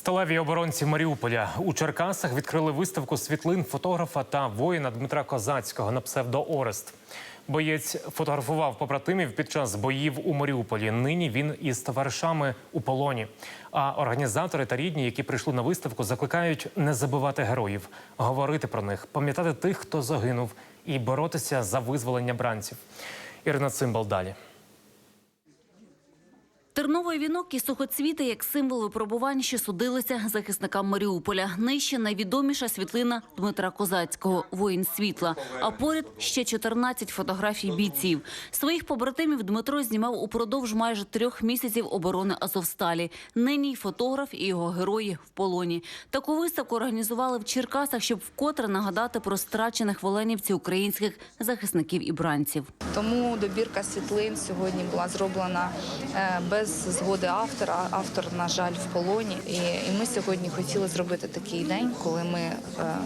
Сталеві оборонці Маріуполя у Черкасах відкрили виставку світлин фотографа та воїна Дмитра Козацького на псевдо Орест. Боєць фотографував побратимів під час боїв у Маріуполі. Нині він із товаришами у полоні. А організатори та рідні, які прийшли на виставку, закликають не забувати героїв, говорити про них, пам'ятати тих, хто загинув, і боротися за визволення бранців. Ірина Цимбал далі. Терновий вінок і сухоцвіти як символ випробувань, що судилися захисникам Маріуполя. Нижче найвідоміша світлина Дмитра Козацького воїн світла. А поряд ще 14 фотографій бійців. Своїх побратимів Дмитро знімав упродовж майже трьох місяців оборони Азовсталі. Нині фотограф і його герої в полоні. Таку виставку організували в Черкасах, щоб вкотре нагадати про страчених в українських захисників і бранців. Тому добірка світлин сьогодні була зроблена е, без згоди автора. Автор, на жаль, в полоні. І, і ми сьогодні хотіли зробити такий день, коли ми е,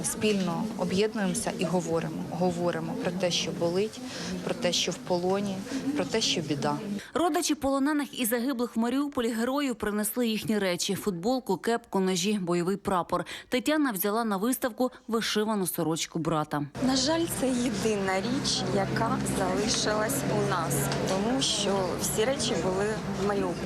спільно об'єднуємося і говоримо. Говоримо про те, що болить, про те, що в полоні, про те, що біда. Родичі полонених і загиблих в Маріуполі героїв принесли їхні речі: футболку, кепку, ножі, бойовий прапор. Тетяна взяла на виставку вишивану сорочку брата. На жаль, це єдина річ, яка залишилась у нас, тому що всі речі були в Маріуполі.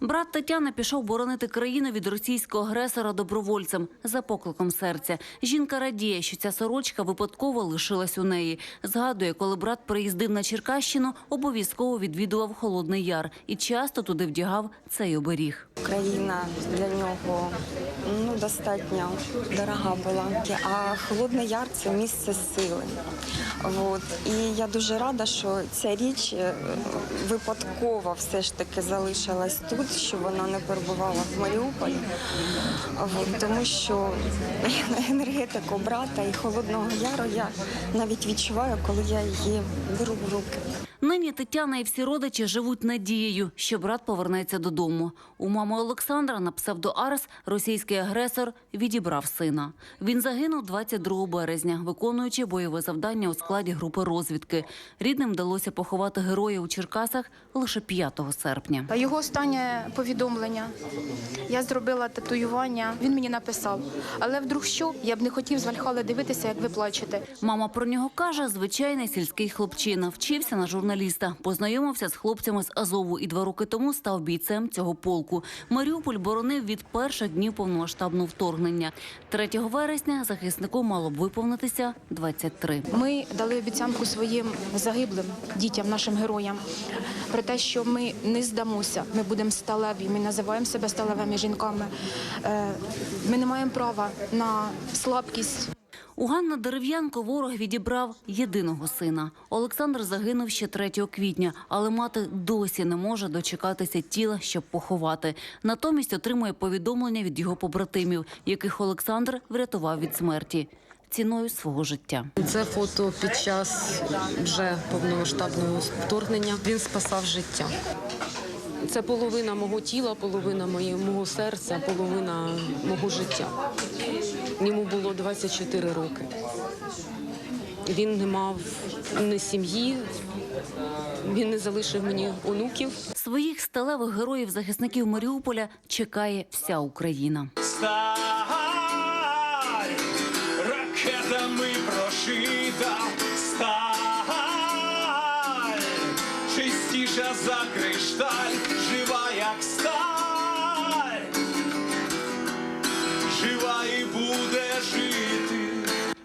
Брат Тетяни пішов боронити країну від російського агресора добровольцем за покликом серця. Жінка радіє, що ця сорочка випадково лишилась у неї. Згадує, коли брат приїздив на Черкащину, обов'язково відвідував Холодний Яр і часто туди вдягав цей оберіг. Україна для нього достатньо дорога була. А Холодний Яр це місце сили. От. І я дуже рада, що ця річ е, випадково все ж таки залишилась тут, що вона не перебувала в Маріуполі. От. Тому що енергетику брата і Холодного Яру я навіть відчуваю, коли я її беру в руки. Нині Тетяна і всі родичі живуть надією, що брат повернеться додому. У мами Олександра на псевдо Арес російський агресор відібрав сина. Він загинув 22 березня, виконуючи бойове завдання у складі групи розвідки. Рідним вдалося поховати героя у Черкасах лише 5 серпня. Його останнє повідомлення. Я зробила татуювання. Він мені написав. Але вдруг що? Я б не хотів з Вальхали дивитися, як ви плачете. Мама про нього каже: звичайний сільський хлопчина. Вчився на журналіста, познайомився з хлопцями з Азову і два роки тому став бійцем цього полку. Маріуполь боронив від перших днів повномасштабного вторгнення. 3 вересня захиснику мало б виповнитися 23. Ми дали обіцянку своїм загиблим дітям, нашим героям, про те, що ми не здамося. Ми будемо сталеві. Ми називаємо себе сталевими жінками. Е, Ми не маємо права на слабкість. У Ганна Дерев'янко ворог відібрав єдиного сина. Олександр загинув ще 3 квітня, але мати досі не може дочекатися тіла, щоб поховати. Натомість отримує повідомлення від його побратимів, яких Олександр врятував від смерті ціною свого життя. Це фото під час вже повномасштабного вторгнення. Він спасав життя. Це половина мого тіла, половина моє- мого серця, половина мого життя. Йому було 24 роки. Він не мав ні сім'ї, він не залишив мені онуків. Своїх сталевих героїв захисників Маріуполя чекає вся Україна. Сталь ракетами прошита сталь, чистіша за кришталь,